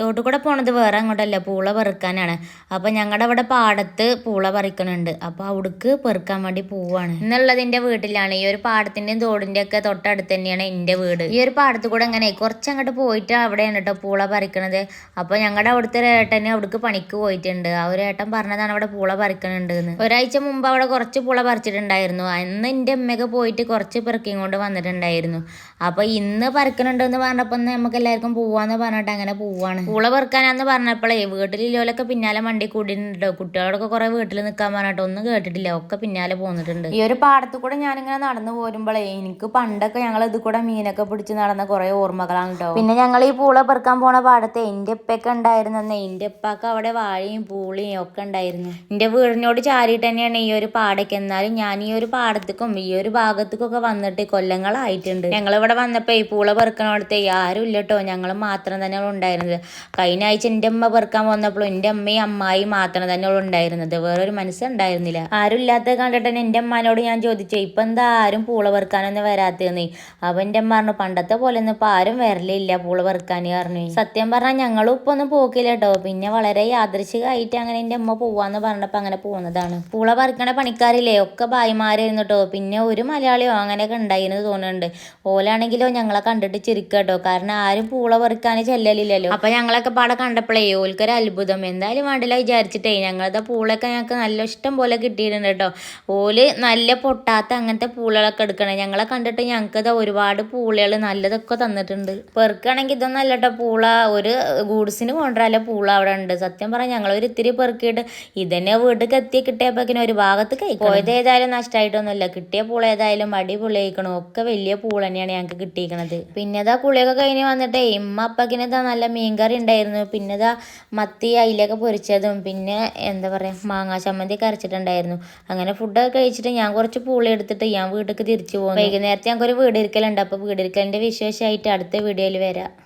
തോട്ടിൽ കൂടെ പോണത് വേറെ അങ്ങോട്ടല്ല പൂള പെറുക്കാനാണ്. അപ്പോൾ ഞങ്ങളുടെ അവിടെ പാടത്ത് പൂള പറിക്കണുണ്ട്. അപ്പോൾ അവിടേക്ക് പെറുക്കാൻ വേണ്ടി പോവാണ്. എന്നുള്ളത് എന്റെ വീട്ടിലാണ്. ഈ ഒരു പാടത്തിന്റെയും തോടിന്റെ ഒക്കെ തൊട്ടടുത്ത് തന്നെയാണ് എന്റെ വീട്. ഈ ഒരു പാടത്ത് കൂടെ കുറച്ച് അങ്ങോട്ട് പോയിട്ട് അവിടെയാണ് കേട്ടോ പൂള പറിക്കണത്. അപ്പോൾ ഞങ്ങളുടെ അവിടുത്തെ ഏട്ടന് അവിടേക്ക് പണിക്ക് പോയിട്ടുണ്ട്. ആ ഒരു ഏട്ടൻ പറഞ്ഞതാണ് അവിടെ പൂള പറിക്കണുണ്ട് എന്ന് ഒരാഴ്ച മുമ്പ് അവിടെ കുറച്ച് പൂള പറിച്ചിട്ടുണ്ടായിരുന്നു. അന്ന് എന്റെ അമ്മയൊക്കെ പോയിട്ട് കുറച്ച് പെറുക്കിയും കൊണ്ട് വന്നിട്ടുണ്ടായിരുന്നു. അപ്പോൾ ഇന്ന് പറിക്കണുണ്ടെന്ന് പറഞ്ഞപ്പോൾ നമുക്ക് എല്ലാവർക്കും പോവാന്ന് പറഞ്ഞിട്ട് അങ്ങനെ പോവാണ്. പൂള പെറുക്കാനാന്ന് പറഞ്ഞപ്പോഴേ വീട്ടിലില്ലോലൊക്കെ പിന്നാലെ മണ്ടി കൂടിയിട്ടുണ്ട്. കുട്ടികളൊക്കെ കുറെ വീട്ടിൽ നിൽക്കാൻ പറഞ്ഞിട്ട് ഒന്നും കേട്ടിട്ടില്ല. ഒക്കെ പിന്നാലെ പോന്നിട്ടുണ്ട്. ഈ ഒരു പാടത്ത് കൂടെ ഞാനിങ്ങനെ നടന്നു പോരുമ്പോഴേ എനിക്ക് പണ്ടൊക്കെ ഞങ്ങൾ ഇത് കൂടെ മീനൊക്കെ പിടിച്ച് നടന്ന കുറെ ഓർമ്മകളാണ് കേട്ടോ പിന്നെ ഞങ്ങൾ ഈ പൂള പെറുക്കാൻ പോണ പാടത്ത് എന്റെ ഉപ്പൊക്കെ ഉണ്ടായിരുന്നെ എന്റെ ഉപ്പാക്ക് അവിടെ വാഴയും പൂളിയും ഒക്കെ ഉണ്ടായിരുന്നു. എന്റെ വീടിനോട് ചാരിയിട്ട് തന്നെയാണ് ഈ ഒരു പാടൊക്കെ. എന്നാലും ഞാൻ ഈ ഒരു പാടത്തേക്കും ഈ ഒരു ഭാഗത്തേക്കൊക്കെ വന്നിട്ട് കൊല്ലങ്ങളായിട്ടുണ്ട്. ഞങ്ങളിവിടെ വന്നപ്പോൾ ഈ പൂള പെറുക്കണോടത്തെ ആരും ഇല്ലട്ടോ ഞങ്ങൾ മാത്രം തന്നെ ഉണ്ടായിരുന്നത്. കഴിഞ്ഞ ആഴ്ച എന്റെ അമ്മ പെറുക്കാൻ വന്നപ്പോഴും എന്റെ അമ്മയും അമ്മായി മാത്രം തന്നെ ഉണ്ടായിരുന്നത്. വേറൊരു മനസ്സുണ്ടായിരുന്നില്ല ആരും ഇല്ലാത്ത കണ്ടിട്ട് എന്റെ അമ്മാനോട് ഞാൻ ചോദിച്ചു ഇപ്പം എന്താ ആരും പൂള പെറുക്കാനൊന്നും വരാത്തതെന്ന്? അപ്പം എന്റെ അമ്മ പറഞ്ഞു പണ്ടത്തെ പോലെ ഒന്നും ഇപ്പം ആരും വരലില്ല പൂള പെറുക്കാൻ പറഞ്ഞു. സത്യം പറഞ്ഞാൽ ഞങ്ങളും ഇപ്പം ഒന്നും പോക്കില്ല കേട്ടോ. പിന്നെ വളരെ യാദൃശികമായിട്ട് അങ്ങനെ എന്റെ അമ്മ പോവാന്ന് പറഞ്ഞപ്പോൾ അങ്ങനെ പോകുന്നതാണ് പൂള പറിക്കണ പണിക്കാരില്ലേ ഒക്കെ ഭായിമാരായിരുന്നു കേട്ടോ. പിന്നെ ഒരു മലയാളിയോ അങ്ങനെയൊക്കെ ഉണ്ടായിരുന്നു തോന്നുന്നുണ്ട്. ഓലാണെങ്കിലോ ഞങ്ങളെ കണ്ടിട്ട് ചിരിക്കുക കേട്ടോ കാരണം ആരും പൂള പറിക്കാൻ ചെല്ലലില്ലല്ലോ. അപ്പൊ ഞങ്ങളൊക്കെ പാടെ കണ്ടപ്പോഴേ ഓൽക്കൊരു അത്ഭുതം. എന്തായാലും വേണ്ടില്ല വിചാരിച്ചിട്ടേ ഞങ്ങളത് പൂളൊക്കെ ഞങ്ങൾക്ക് നല്ല ഇഷ്ടം പോലെ കിട്ടിയിട്ടുണ്ട് കേട്ടോ ഓൽ നല്ല പൊട്ടാത്ത അങ്ങനത്തെ പൂളകളൊക്കെ എടുക്കണേ. ഞങ്ങളെ കണ്ടിട്ട് ഞങ്ങൾക്ക് ഒരുപാട് പൂളകൾ നല്ലതൊക്കെ തന്നിട്ടുണ്ട്. പെറുക്കാണെങ്കിൽ ഇതൊന്നും അല്ല കേട്ടോ പൂള ഒരു ഗൂഡ്സിന് കൊണ്ടുവരാല്ല പൂള അവിടെ ഉണ്ട്. സത്യം പറഞ്ഞാൽ ഞങ്ങൾ ഒരു ഇത്തിരി പെറുക്കിയിട്ട് ഇതന്നെ വീട്ടിൽ എത്തി കിട്ടിയപ്പോഴേക്കിനും ഒരു ഭാഗത്ത് കഴിക്കും പോയത് ഏതായാലും നഷ്ടമായിട്ടൊന്നുമില്ല കിട്ടിയ പൂള ഏതായാലും അടിപൊളി കഴിക്കണം ഒക്കെ വലിയ പൂള തന്നെയാണ് ഞങ്ങൾക്ക് കിട്ടിയിരിക്കണത്. പിന്നെ ഇതാ കുളിയൊക്കെ കഴിഞ്ഞ് വന്നിട്ടേ ഇമ്മ അപ്പക്കിനെന്താ നല്ല മീൻകറി ഉണ്ടായിരുന്നു. പിന്നെ ഇതാ മത്തി അയിലൊക്കെ പൊരിച്ചതും പിന്നെ എന്താ പറയുക മാങ്ങാ ചമ്മന്തി കരച്ചിട്ടുണ്ടായിരുന്നു അങ്ങനെ ഫുഡൊക്കെ കഴിച്ചിട്ട് ഞാൻ കുറച്ച് പൂളി എടുത്തിട്ട് ഞാൻ വീട്ടിലേക്ക് തിരിച്ചു പോകുന്നു വൈകുന്നേരത്തെ ഞങ്ങൾക്കൊരു വീടിരിക്കലുണ്ട് അപ്പോൾ വീട് ഇരിക്കലിന്റെ വിശേഷമായിട്ട് അടുത്ത വീഡിയോയിൽ വരാം.